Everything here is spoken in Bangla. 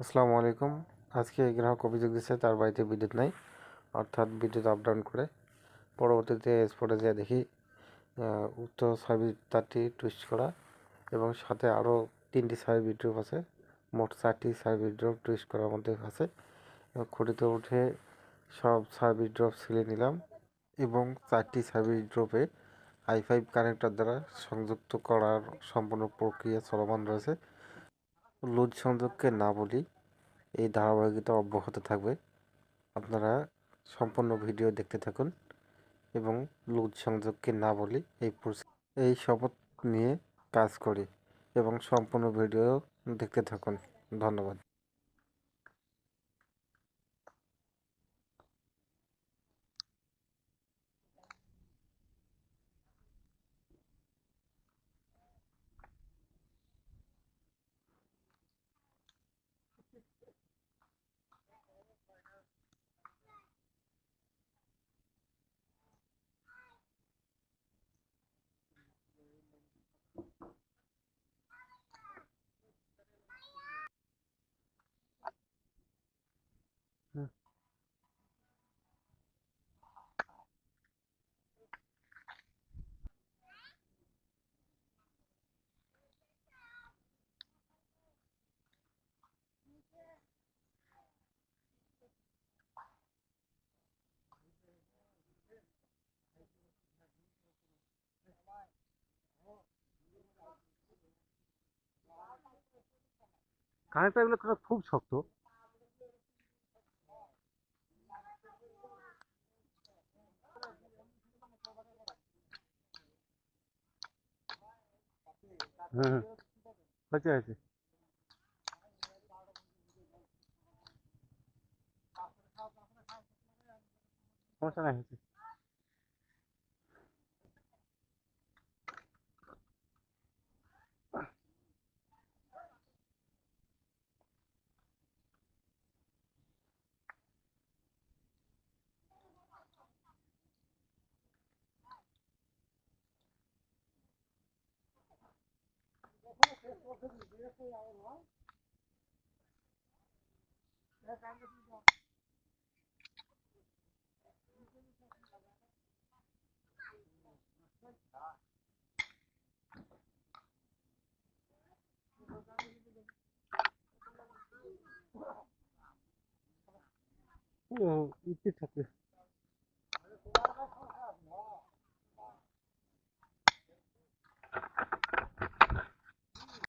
আসসালামু আলাইকুম। আজকে এই গ্রাহক অভিযোগ দিচ্ছে তার বাড়িতে বিদ্যুৎ নাই, অর্থাৎ বিদ্যুৎ আপ ডাউন করে। পরবর্তীতে স্পটে যেয়ে দেখি উক্ত সার্ভিস তারটি টুইস্ট করা এবং সাথে আরও তিনটি সার্ভিস ড্রপ আছে। মোট চারটি সার্ভিস ড্রপ টুইস্ট করার মধ্যে আছে। খুঁটিতে উঠে সব সার্ভিস ড্রপ ছিলে নিলাম এবং চারটি সার্ভিস ড্রপে আই ফাইভ কানেক্টর দ্বারা সংযুক্ত করার সম্পূর্ণ প্রক্রিয়া চলমান রয়েছে। লুজ সংযোগকে না বলি, এই ধারাবাহিকতা অব্যাহত থাকবে। আপনারা সম্পূর্ণ ভিডিও দেখতে থাকুন এবং লুজ সংযোগকে না বলি এই এই শপথ নিয়ে কাজ করি এবং সম্পূর্ণ ভিডিও দেখতে থাকুন। ধন্যবাদ। কানেক্টার এগুলো খুব শক্ত। হুম আছে হয়েছে হয়েছে সমস্যা নাই 어, 우와, 이빛 탔대.